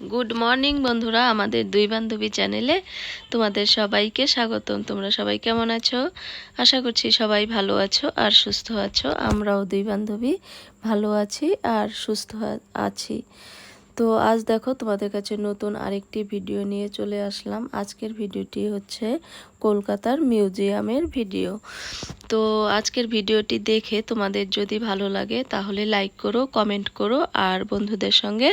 Good morning বন্ধুরা, আমাদের দুই বান্ধবী চ্যানেলে তোমাদের সবাইকে স্বাগতম। তোমরা সবাই কেমন আছো? আশা করছি সবাই ভালো আছো আর সুস্থ আছো। আমরাও দুই বান্ধবী ভালো আছি আর সুস্থ আছি। তো আজ দেখো তোমাদের কাছে নতুন আরেকটি ভিডিও নিয়ে চলে আসলাম। আজকের ভিডিওটি হচ্ছে কলকাতার মিউজিয়ামের ভিডিও। তো আজকের ভিডিওটি দেখে তোমাদের যদি ভালো লাগে তাহলে লাইক করো, কমেন্ট করো আর বন্ধুদের সঙ্গে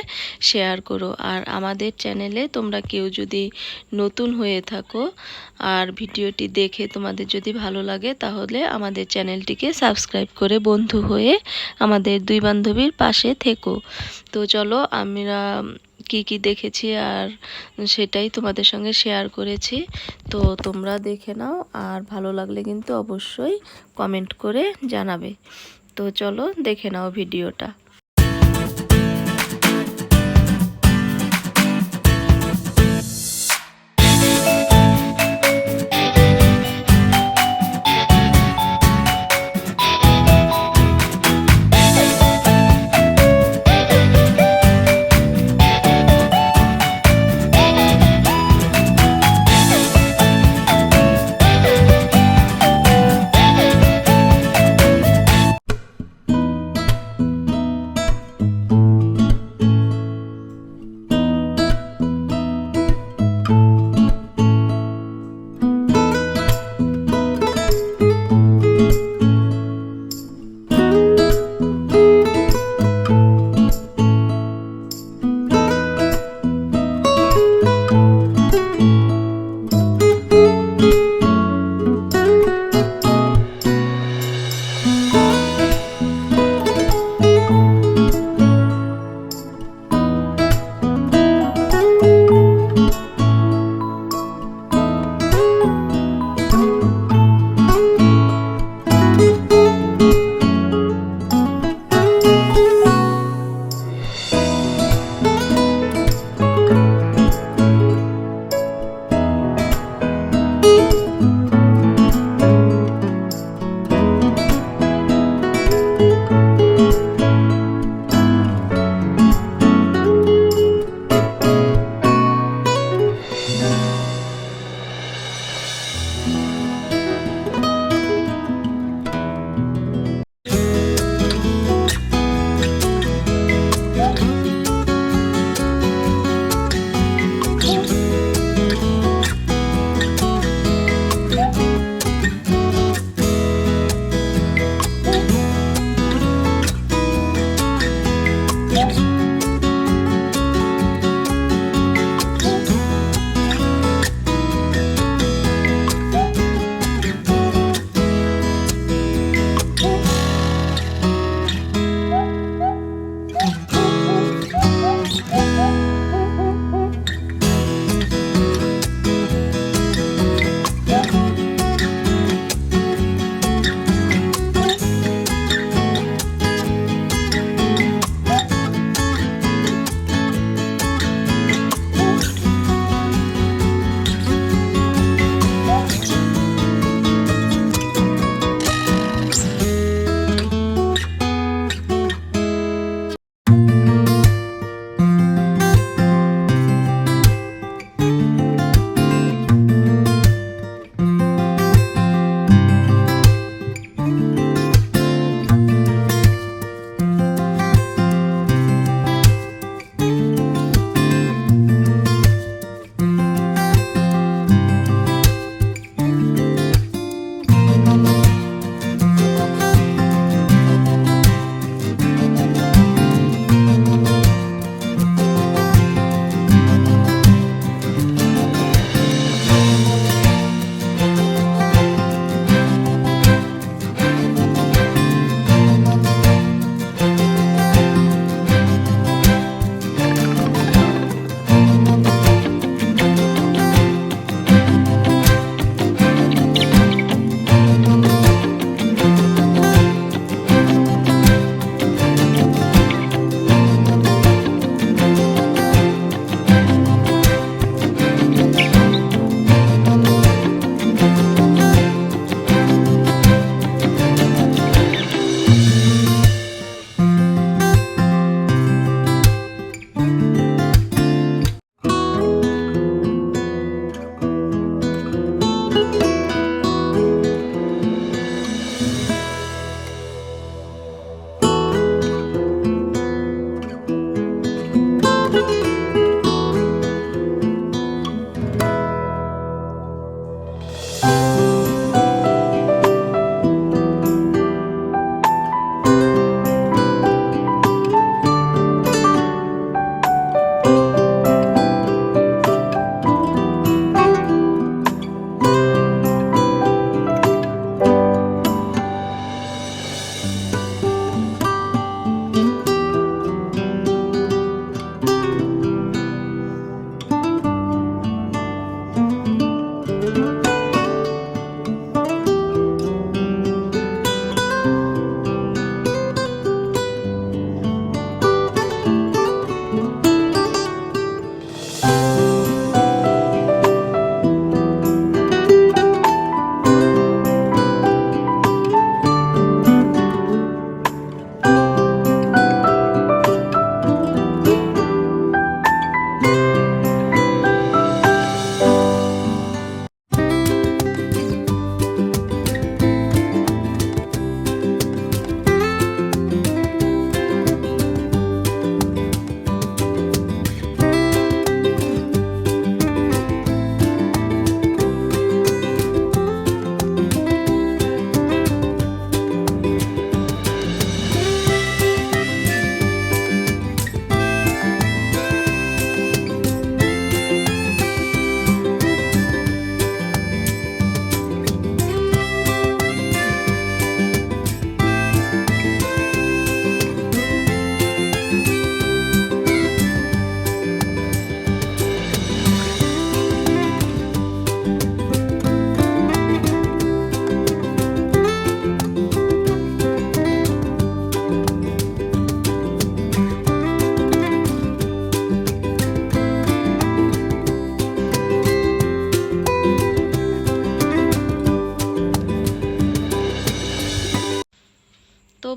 শেয়ার করো। আর আমাদের চ্যানেলে তোমরা কেউ যদি নতুন হয়ে থাকো আর ভিডিওটি দেখে তোমাদের যদি ভালো লাগে তাহলে আমাদের চ্যানেলটিকে সাবস্ক্রাইব করে বন্ধু হয়ে আমাদের দুই বান্ধবীর পাশে থেকো। তো চলো, আমরা কি কি দেখেছি আর সেটাই তোমাদের সঙ্গে শেয়ার করেছি। তো তোমরা দেখে নাও আর ভালো লাগলে কিন্তু অবশ্যই কমেন্ট করে জানাবে। তো চলো, দেখে নাও ভিডিওটা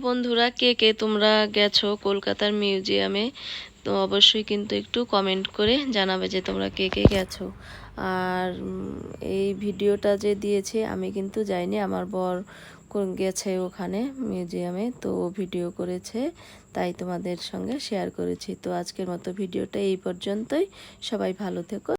বন্ধুরা, কে কে তোমরা গেছো কলকাতার মিউজিয়ামে, তো অবশ্যই কিন্তু একটু কমেন্ট করে জানাবে যে তোমরা কে কে গেছো। আর এই ভিডিওটা যে দিয়েছে, আমি কিন্তু যাইনি, আমার বর গেছে ওখানে মিউজিয়ামে, তো ভিডিও করেছে, তাই তোমাদের সঙ্গে শেয়ার করেছি। তো আজকের মতো ভিডিওটা এই পর্যন্তই। সবাই ভালো থেকো।